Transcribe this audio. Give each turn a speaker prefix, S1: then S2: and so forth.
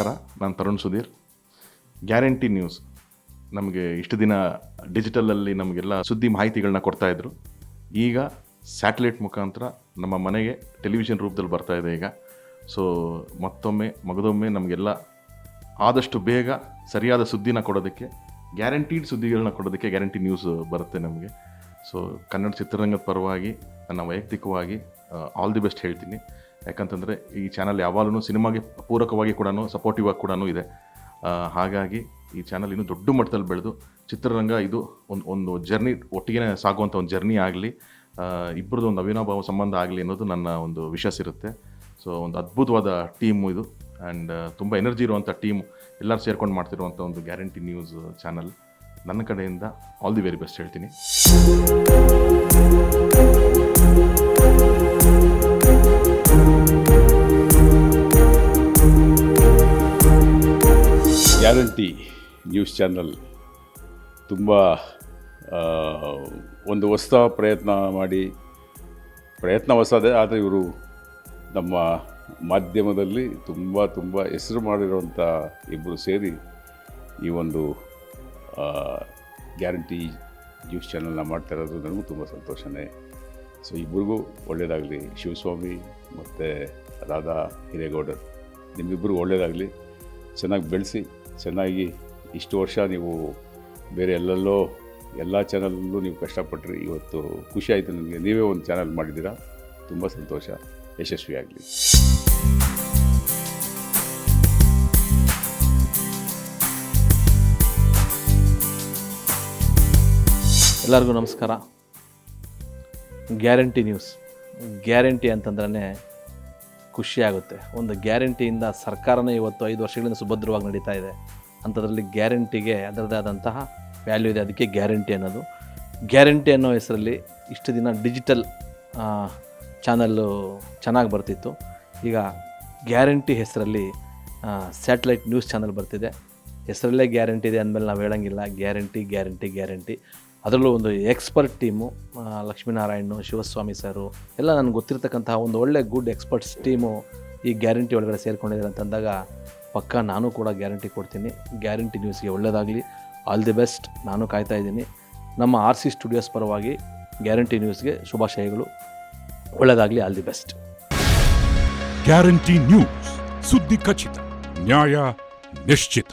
S1: ನಮಸ್ಕಾರ, ನಾನು Tarun Sudhir. Guarantee news. ನಮಗೆ ಇಷ್ಟು ದಿನ ಡಿಜಿಟಲಲ್ಲಿ ನಮಗೆಲ್ಲ ಸುದ್ದಿ ಮಾಹಿತಿಗಳನ್ನ ಕೊಡ್ತಾಯಿದ್ರು ಈಗ ಸ್ಯಾಟಲೈಟ್ ಮುಖಾಂತರ ನಮ್ಮ ಮನೆಗೆ ಟೆಲಿವಿಷನ್ ರೂಪದಲ್ಲಿ ಬರ್ತಾ ಇದೆ ಈಗ. ಸೊ ಮತ್ತೊಮ್ಮೆ, ಮಗದೊಮ್ಮೆ ನಮಗೆಲ್ಲ ಆದಷ್ಟು ಬೇಗ ಸರಿಯಾದ ಸುದ್ದಿನ ಕೊಡೋದಕ್ಕೆ ಗ್ಯಾರಂಟೀಡ್ ಸುದ್ದಿಗಳನ್ನ ಕೊಡೋದಕ್ಕೆ ಗ್ಯಾರಂಟಿ ನ್ಯೂಸ್ ಬರುತ್ತೆ ನಮಗೆ. ಸೊ ಕನ್ನಡ ಚಿತ್ರರಂಗದ ಪರವಾಗಿ, ನನ್ನ ವೈಯಕ್ತಿಕವಾಗಿ ಆಲ್ ದಿ ಬೆಸ್ಟ್ ಹೇಳ್ತೀನಿ. ಯಾಕಂತಂದರೆ ಈ ಚಾನಲ್ ಯಾವಾಗಲೂ ಸಿನಿಮಾಗೆ ಪೂರಕವಾಗಿ ಕೂಡ ಸಪೋರ್ಟಿವ್ ಆಗಿ ಕೂಡ ಇದೆ. ಹಾಗಾಗಿ ಈ ಚಾನಲ್ ಇನ್ನೂ ದೊಡ್ಡ ಮಟ್ಟದಲ್ಲಿ ಬೆಳೆದು, ಚಿತ್ರರಂಗ ಇದು ಒಂದು ಒಂದು ಜರ್ನಿ ಒಟ್ಟಿಗೆ ಸಾಗುವಂಥ ಒಂದು ಜರ್ನಿ ಆಗಲಿ ಇಬ್ಬರದ್ದು ಒಂದು ಅವಿನಾಭಾವ ಸಂಬಂಧ ಆಗಲಿ ಅನ್ನೋದು ನನ್ನ ಒಂದು ವಿಶ್ವಾಸ ಇರುತ್ತೆ. ಸೊ ಒಂದು ಅದ್ಭುತವಾದ ಟೀಮು ಇದು. ಆ್ಯಂಡ್ ತುಂಬ ಎನರ್ಜಿ ಇರುವಂಥ ಟೀಮ್ ಎಲ್ಲರೂ ಸೇರ್ಕೊಂಡು ಮಾಡ್ತಿರುವಂಥ ಒಂದು ಗ್ಯಾರಂಟಿ ನ್ಯೂಸ್ ಚಾನಲ್ ನನ್ನ ಕಡೆಯಿಂದ ಆಲ್ ದಿ ವೆರಿ ಬೆಸ್ಟ್ ಹೇಳ್ತೀನಿ.
S2: ಗ್ಯಾರಂಟಿ ನ್ಯೂಸ್ ಚಾನಲ್ ತುಂಬ ಒಂದು ಹೊಸ ಪ್ರಯತ್ನ ಮಾಡಿ, ಪ್ರಯತ್ನ ಹೊಸದೇ, ಆದರೆ ಇವರು ನಮ್ಮ ಮಾಧ್ಯಮದಲ್ಲಿ ತುಂಬ ತುಂಬ ಹೆಸರು ಮಾಡಿರುವಂಥ ಇಬ್ಬರು ಸೇರಿ ಈ ಒಂದು ಗ್ಯಾರಂಟಿ ನ್ಯೂಸ್ ಚಾನಲ್ನ ಮಾಡ್ತಾ ಇರೋದು ನನಗೂ ತುಂಬ ಸಂತೋಷನೇ. ಸೊ ಇಬ್ಬರಿಗೂ ಒಳ್ಳೆಯದಾಗಲಿ. ಶಿವಸ್ವಾಮಿ ಮತ್ತು ರಾಧಾ ಹಿರೇಗೌಡರ್, ನಿಮ್ಮಿಬ್ಬರಿಗೂ ಒಳ್ಳೆಯದಾಗಲಿ. ಚೆನ್ನಾಗಿ ಬೆಳೆಸಿ. ಚೆನ್ನಾಗಿ ಇಷ್ಟು ವರ್ಷ ನೀವು ಬೇರೆ ಎಲ್ಲೆಲ್ಲೋ ಎಲ್ಲ ಚಾನಲಲ್ಲೂ ನೀವು ಕಷ್ಟಪಟ್ಟರೆ ಇವತ್ತು ಖುಷಿ ಆಯಿತು ನನಗೆ ನೀವೇ ಒಂದು ಚಾನಲ್ ಮಾಡಿದ್ದೀರಾ? ತುಂಬ ಸಂತೋಷ. ಯಶಸ್ವಿಯಾಗಲಿ
S3: ಎಲ್ಲರಿಗೂ ನಮಸ್ಕಾರ. Guarantee news. ಗ್ಯಾರಂಟಿ ಅಂತಂದ್ರೆ ಖುಷಿ ಆಗುತ್ತೆ ಒಂದು ಗ್ಯಾರಂಟಿಯಿಂದ ಸರ್ಕಾರನೇ ಇವತ್ತು ಐದು ವರ್ಷಗಳಿಂದ ಸುಭದ್ರವಾಗಿ ನಡೀತಾ ಇದೆ. ಅಂಥದ್ರಲ್ಲಿ ಗ್ಯಾರಂಟಿಗೆ ಅದರದೇ ಆದಂತಹ ವ್ಯಾಲ್ಯೂ ಇದೆ. ಅದಕ್ಕೆ ಗ್ಯಾರಂಟಿ ಅನ್ನೋದು. ಗ್ಯಾರಂಟಿ ಅನ್ನೋ ಹೆಸರಲ್ಲಿ ಇಷ್ಟು ದಿನ ಡಿಜಿಟಲ್ ಚಾನಲ್ಲು ಚೆನ್ನಾಗಿ ಬರ್ತಿತ್ತು. ಈಗ ಗ್ಯಾರಂಟಿ ಹೆಸರಲ್ಲಿ ಸ್ಯಾಟಲೈಟ್ ನ್ಯೂಸ್ ಚಾನಲ್ ಬರ್ತಿದೆ. ಹೆಸರಲ್ಲೇ ಗ್ಯಾರಂಟಿ ಇದೆ ಅಂದಮೇಲೆ ನಾವು ಹೇಳೋಂಗಿಲ್ಲ. Guarantee guarantee guarantee. ಅದರಲ್ಲೂ ಒಂದು expert team Lakshminarayana, Shivaswamy sir, ಎಲ್ಲ ನನಗೆ ಗೊತ್ತಿರ್ತಕ್ಕಂತಹ ಒಂದು ಒಳ್ಳೆ ಗುಡ್ ಎಕ್ಸ್ಪರ್ಟ್ಸ್ ಟೀಮು ಈ ಗ್ಯಾರಂಟಿ ಒಳಗಡೆ ಸೇರಿಕೊಂಡಿದ್ದಾರೆ ಅಂತಂದಾಗ ಪಕ್ಕ ನಾನು ಕೂಡ ಗ್ಯಾರಂಟಿ ಕೊಡ್ತೀನಿ. ಗ್ಯಾರಂಟಿ ನ್ಯೂಸ್ಗೆ ಒಳ್ಳೆಯದಾಗಲಿ ಆಲ್ ದಿ ಬೆಸ್ಟ್. ನಾನು ಕಾಯ್ತಾ ಇದ್ದೀನಿ. ನಮ್ಮ ಆರ್ ಸಿ ಸ್ಟುಡಿಯೋಸ್ ಪರವಾಗಿ ಗ್ಯಾರಂಟಿ ನ್ಯೂಸ್ಗೆ ಶುಭಾಶಯಗಳು. ಒಳ್ಳೆಯದಾಗಲಿ all the best.
S4: Guarantee news. ಸುದ್ದಿ ಖಚಿತ. ನ್ಯಾಯ ನಿಶ್ಚಿತ.